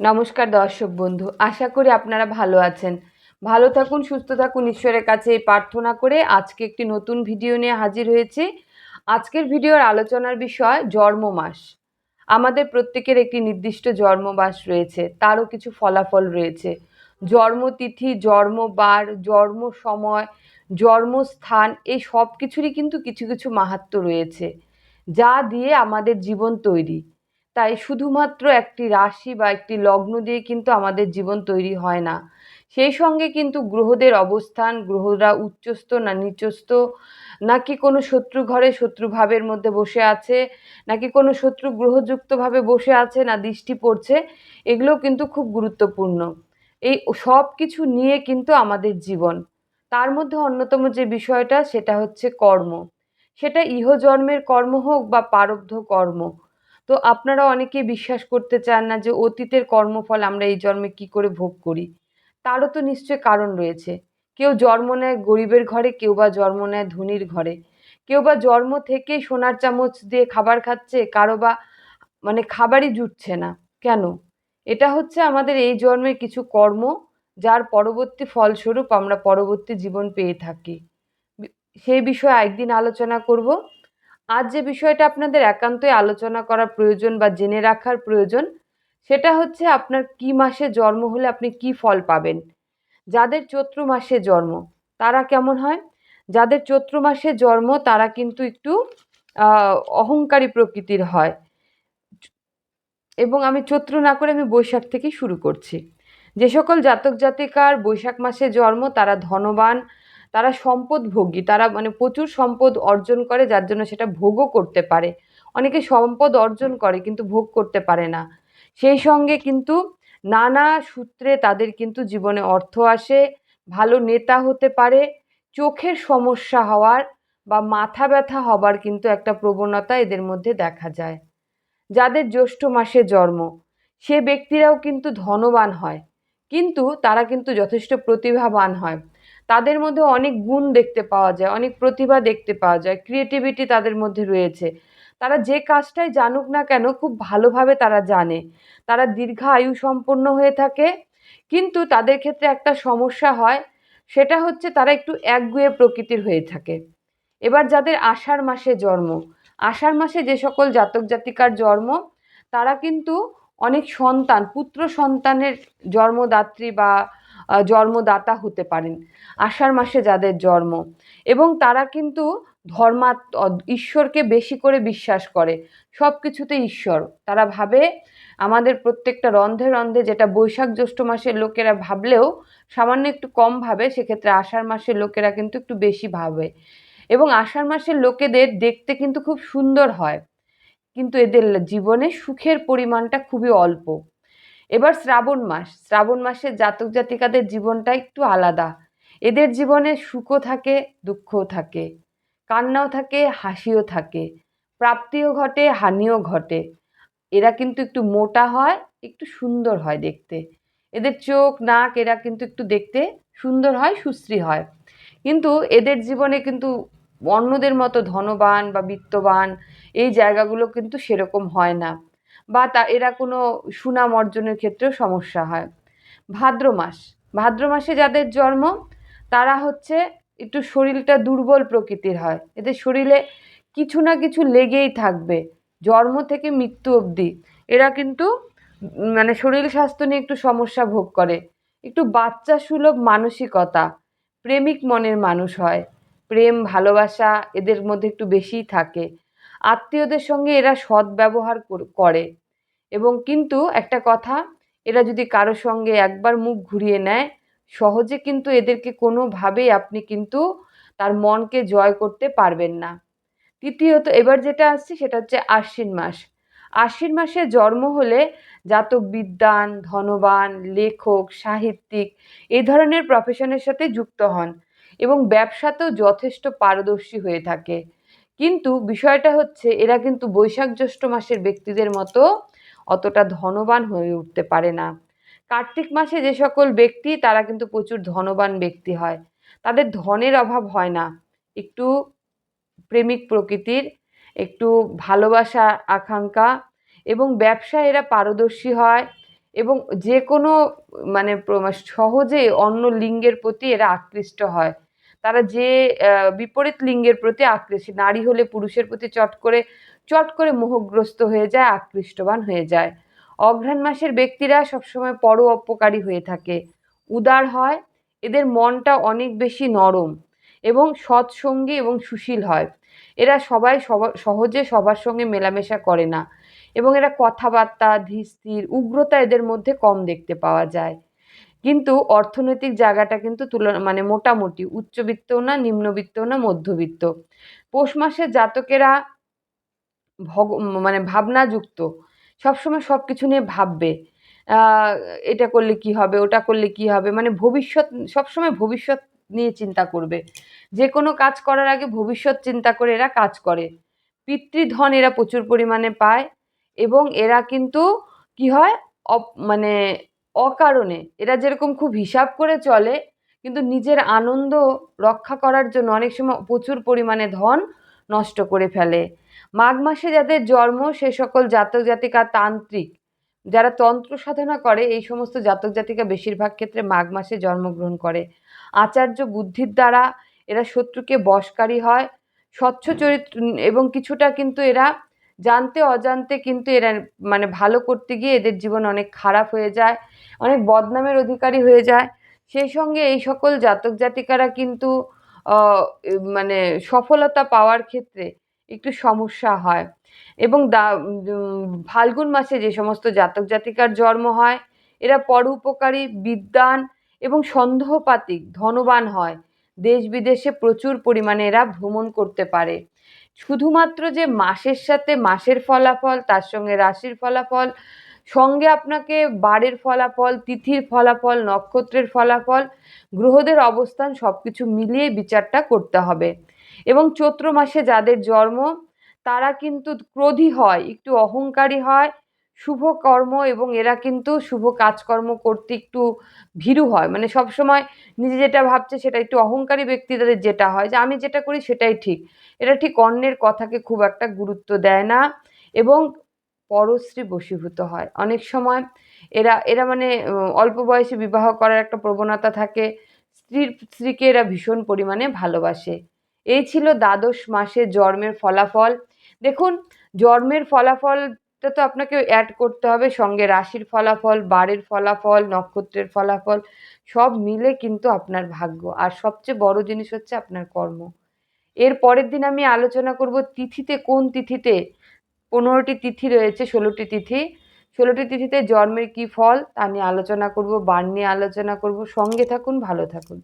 নমস্কার দর্শক বন্ধু, আশা করি আপনারা ভালো আছেন। ভালো থাকুন, সুস্থ থাকুন, ঈশ্বরের কাছে এই প্রার্থনা করে আজকে একটি নতুন ভিডিও নিয়ে হাজির হয়েছি। আজকের ভিডিওর আলোচনার বিষয় জন্ম মাস। আমাদের প্রত্যেকের একটি নির্দিষ্ট জন্মবাস রয়েছে, তারও কিছু ফলাফল রয়েছে। জন্মতিথি, জন্মবার জন্ম সময় জন্মস্থান, এই সব কিছুরই কিন্তু কিছু কিছু মাহাত্ম রয়েছে, যা দিয়ে আমাদের জীবন তৈরি। তাই শুধুমাত্র একটি রাশি বা একটি লগ্ন দিয়ে কিন্তু আমাদের জীবন তৈরি হয় না। সেই সঙ্গে কিন্তু গ্রহদের অবস্থান, গ্রহরা উচ্চস্থ না নিচস্থ, নাকি কোনো শত্রু ঘরে শত্রু ভাবের মধ্যে বসে আছে, নাকি কোনো শত্রু গ্রহযুক্তভাবে বসে আছে না দৃষ্টি পড়ছে, এগুলো কিন্তু খুব গুরুত্বপূর্ণ। এই সব কিছু নিয়ে কিন্তু আমাদের জীবন। তার মধ্যে অন্যতম যে বিষয়টা সেটা হচ্ছে কর্ম। সেটা ইহজন্মের কর্ম হোক বা পারব্ধ কর্ম। তো আপনারা অনেকেই বিশ্বাস করতে চান না যে অতীতের কর্মফল আমরা এই জন্মে কি করে ভোগ করি। তারও তো নিশ্চয় কারণ রয়েছে। কেউ জন্ম নেয় গরিবের ঘরে, কেউ বা জন্ম নেয় ধনির ঘরে। কেউ বা জন্ম থেকেই সোনার চামচ দিয়ে খাবার খাচ্ছে, কারও বা মানে খাবারই জুটছে না। কেন? এটা হচ্ছে আমাদের এই জন্মের কিছু কর্ম, যার পরবর্তী ফলস্বরূপ আমরা পরবর্তী জীবন পেয়ে থাকি। সেই বিষয়ে একদিন আলোচনা করব। আজ যে বিষয়টা আপনাদের একান্তই আলোচনা করা প্রয়োজন বা জেনে রাখার প্রয়োজন, সেটা হচ্ছে আপনার কি মাসে জন্ম হলে আপনি কি ফল পাবেন? যাদের চৈত্র মাসে জন্ম, তারা কেমন হয়? যাদের চৈত্র মাসে জন্ম, তারা কিন্তু একটু অহংকারী প্রকৃতির হয়। এবং আমি চৈত্র না করে আমি বৈশাখ থেকেই শুরু করছি। যে সকল জাতক জাতিকার বৈশাখ মাসে জন্ম, তারা ধনবান তারা সম্পদ ভোগী তারা মানে প্রচুর সম্পদ অর্জন করে যার জন্য সেটা ভোগও করতে পারে। অনেকে সম্পদ অর্জন করে কিন্তু ভোগ করতে পারে না। সেই সঙ্গে কিন্তু নানা সূত্রে তাদের কিন্তু জীবনে অর্থ আসে, ভালো নেতা হতে পারে, চোখের সমস্যা হওয়ার বা মাথা ব্যথা হবার কিন্তু একটা প্রবণতা এদের মধ্যে দেখা যায়। যাদের জ্যৈষ্ঠ মাসে জন্ম, সে ব্যক্তিরাও কিন্তু ধনবান হয়। কিন্তু তারা কিন্তু যথেষ্ট প্রতিভাবান হয়। তাদের মধ্যে অনেক গুণ দেখতে পাওয়া যায়, অনেক প্রতিভা দেখতে পাওয়া যায় ক্রিয়েটিভিটি তাদের মধ্যে রয়েছে। তারা যে কাজটাই জানুক না কেন, খুব ভালোভাবে তারা জানে। তারা দীর্ঘ আয়ু সম্পন্ন হয়ে থাকে, কিন্তু তাদের ক্ষেত্রে একটা সমস্যা হয়, সেটা হচ্ছে তারা একটু একগুয়ে প্রকৃতির হয়ে থাকে। এবার যাদের আষাঢ় মাসে জন্ম, আষাঢ় মাসে যে সকল জাতক জাতিকার জন্ম, তারা কিন্তু অনেক সন্তান, পুত্র সন্তানের জন্মদাত্রী বা জন্মদাতা হতে পারেন। আষাঢ় মাসে যাদের জন্ম। এবং তারা কিন্তু ধর্মা ঈশ্বরকে বেশি করে বিশ্বাস করে। সব কিছুতে ঈশ্বর। তারা ভাবে, আমাদের প্রত্যেকটা রন্ধে রন্ধে যেটা বৈশাখ জ্যৈষ্ঠ মাসের লোকেরা ভাবলেও সামান্য একটু কম ভাবে, সেক্ষেত্রে আষাঢ় মাসের লোকেরা কিন্তু একটু বেশি ভাবে। এবং আষাঢ় মাসের লোকেদের দেখতে কিন্তু খুব সুন্দর হয়। কিন্তু এদের জীবনে সুখের পরিমাণটা খুবই অল্প। এবার শ্রাবণ মাস। শ্রাবণ মাসে জাতক জাতিকাদের জীবনটা একটু আলাদা। এদের জীবনে সুখও থাকে, দুঃখও থাকে। কান্নাও থাকে, হাসিও থাকে। প্রাপ্তিও ঘটে, হানিও ঘটে। এরা কিন্তু একটু মোটা হয়, একটু সুন্দর হয় দেখতে। এদের চোখ, নাক এরা কিন্তু একটু দেখতে সুন্দর হয়, সুশ্রী হয়। কিন্তু এদের জীবনে কিন্তু অন্যদের মতো ধনবান বা বিত্তবান এই জায়গাগুলো কিন্তু সেরকম হয় না। বা তা, এরা কোনো সুনাম অর্জনের ক্ষেত্রেও সমস্যা হয়। ভাদ্র মাস, ভাদ্র মাসে যাদের জন্ম, তারা হচ্ছে একটু শরীরটা দুর্বল প্রকৃতির হয়। এদের শরীরে কিছু না কিছু লেগেই থাকবে, জন্ম থেকে মৃত্যু অবধি। এরা কিন্তু মানে শরীর স্বাস্থ্য নিয়ে একটু সমস্যা ভোগ করে। একটু বাচ্চা সুলভ মানসিকতা, প্রেমিক মনের মানুষ হয়। প্রেম, ভালোবাসা এদের মধ্যে একটু বেশিই থাকে। আত্মীয়দের সঙ্গে এরা সৎ ব্যবহার করে এবং কিন্তু একটা কথা, এরা যদি কারও সঙ্গে একবার মুখ ঘুরিয়ে নেয়, সহজে কিন্তু এদেরকে কোনোভাবেই আপনি কিন্তু তার মনকে জয় করতে পারবেন না। তৃতীয়ত, এবার যেটা আসছে সেটা হচ্ছে আশ্বিন মাস। আশ্বিন মাসে জন্ম হলে জাতক বিদ্যান ধনবান, লেখক, সাহিত্যিক এই ধরনের প্রফেশনের সাথে যুক্ত হন এবং ব্যবসাতেও যথেষ্ট পারদর্শী হয়ে থাকে। কিন্তু বিষয়টা হচ্ছে, এরা কিন্তু বৈশাখ জ্যৈষ্ঠ মাসের ব্যক্তিদের মতো অতটা ধনবান হয়ে উঠতে পারে না। কার্তিক মাসে যে সকল ব্যক্তি, তারা কিন্তু প্রচুর ধনবান ব্যক্তি হয়। তাদের ধনের অভাব হয় না। একটু প্রেমিক প্রকৃতির, একটু ভালোবাসা, আকাঙ্ক্ষা এবং ব্যবসায় এরা পারদর্শী হয় এবং যে কোনো মানে সহজে অন্য লিঙ্গের প্রতি এরা আকৃষ্ট হয়। তারা যে বিপরীত লিঙ্গের প্রতি আকৃষ্ট, নারী হলে পুরুষের প্রতি চট করে চট করে মোহগ্রস্ত হয়ে যায়, আকৃষ্টবান হয়ে যায়। অঘ্রাণ মাসের ব্যক্তিরা সবসময় পর অপকারী হয়ে থাকে। উদার হয়, এদের মনটা অনেক বেশি নরম এবং সৎসঙ্গী এবং সুশীল হয়। এরা সবাই সবা- সহজে সবার সঙ্গে মেলামেশা করে না এবং এরা কথাবার্তা, ধীর উগ্রতা এদের মধ্যে কম দেখতে পাওয়া যায়। কিন্তু অর্থনৈতিক জায়গাটা কিন্তু তুলনা মানে মোটামুটি উচ্চবিত্তও না নিম্নবিত্তও না, মধ্যবিত্ত। পৌষ মাসের জাতকেরা ভগ মানে ভাবনাযুক্ত। সবসময় সব কিছু নিয়ে ভাববে। এটা করলে কি হবে, ওটা করলে কি হবে মানে ভবিষ্যৎ, সবসময় ভবিষ্যৎ নিয়ে চিন্তা করবে। যে কোনো কাজ করার আগে ভবিষ্যৎ চিন্তা করে এরা কাজ করে। পিতৃধন এরা প্রচুর পরিমাণে পায় এবং এরা কিন্তু কি হয় মানে অকারণে। এরা যেরকম খুব হিসাব করে চলে, কিন্তু নিজের আনন্দ রক্ষা করার জন্য অনেক সময় প্রচুর পরিমাণে ধন নষ্ট করে ফেলে। মাঘ মাসে যাদের জন্ম, সে সকল জাতক জাতিকা তান্ত্রিক। যারা তন্ত্র সাধনা করে, এই সমস্ত জাতক জাতিকা বেশিরভাগ ক্ষেত্রে মাঘ মাসে জন্মগ্রহণ করে। আচার্য বুদ্ধির দ্বারা এরা শত্রুকে বশকারী হয়। স্বচ্ছ চরিত্র, এবং কিছুটা কিন্তু এরা জানতে অজান্তে কিন্তু এরা মানে ভালো করতে গিয়ে এদের জীবন অনেক খারাপ হয়ে যায়। অনেক বদনামের অধিকারী হয়ে যায়। সেই সঙ্গে এই সকল জাতক জাতিকারা কিন্তু মানে সফলতা পাওয়ার ক্ষেত্রে একটু সমস্যা হয়। এবং দা ফাল্গুন মাসে যে সমস্ত জাতক জাতিকার জন্ম হয়, এরা পরোপকারী, বিদ্বান এবং সন্দেহপাতিক, ধনবান হয়। দেশ বিদেশে প্রচুর পরিমাণে এরা ভ্রমণ করতে পারে। শুধুমাত্র যে মাসের সাথে মাসের ফলাফল, তার সঙ্গে রাশির ফলাফল সঙ্গে আপনাকে বারের ফলাফল, তিথির ফলাফল, নক্ষত্রের ফলাফল, গ্রহদের অবস্থান সব কিছু মিলিয়ে বিচারটা করতে হবে। এবং চৈত্র মাসে যাদের জন্ম, তারা কিন্তু ক্রোধী হয়, একটু অহংকারী হয়, শুভ কর্ম এবং এরা কিন্তু শুভ কাজকর্ম করতে একটু ভীরু হয়। মানে সব সময় নিজে যেটা ভাবছে সেটা একটু অহংকারী ব্যক্তিদের যেটা হয়, যে আমি যেটা করি সেটাই ঠিক। এটা ঠিক অন্যের কথাকে খুব একটা গুরুত্ব দেয় না। এবং পরশ্রী বশীভূত হয়। অনেক সময় এরা এরা মানে অল্প বয়সে বিবাহ করার একটা প্রবণতা থাকে, স্ত্রীর, স্ত্রীকে এরা ভীষণ পরিমাণে ভালোবাসে। এই ছিল দ্বাদশ মাসে জন্মের ফলাফল। দেখুন, জন্মের ফলাফলটা তো আপনাকে অ্যাড করতে হবে সঙ্গে রাশির ফলাফল, বারের ফলাফল, নক্ষত্রের ফলাফল, সব মিলে কিন্তু আপনার ভাগ্য। আর সবচেয়ে বড় জিনিস হচ্ছে আপনার কর্ম। এর পরের দিন আমি আলোচনা করব তিথিতে, কোন তিথিতে পনেরোটি তিথি রয়েছে, ষোলোটি তিথি। ষোলোটি তিথিতে জন্মের কী ফল তা নিয়ে আলোচনা করব, বার নিয়ে আলোচনা করব। সঙ্গে থাকুন, ভালো থাকুন।